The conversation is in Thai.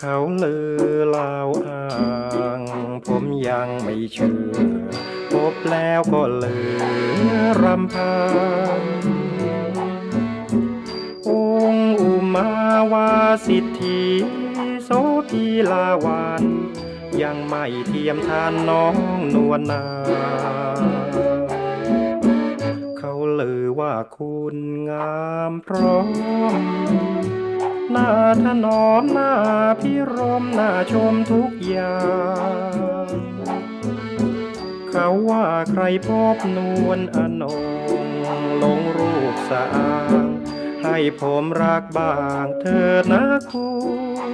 เขาลือล่าอ้าง ผมยังไม่เชื่อ พบแล้วก็เหลือรำพันองอุมาวาสิทธิโสพีลาวันยังไม่เทียมทานน้องนวลนา เขาเลือว่าคุณงามพร้อม ถนอมหน้าพิรมหน้าชมทุกอย่าง เขาว่าใครพบนวลอนงลงรูปสะอาง ให้ผมรักบ้างเธอนะคุณ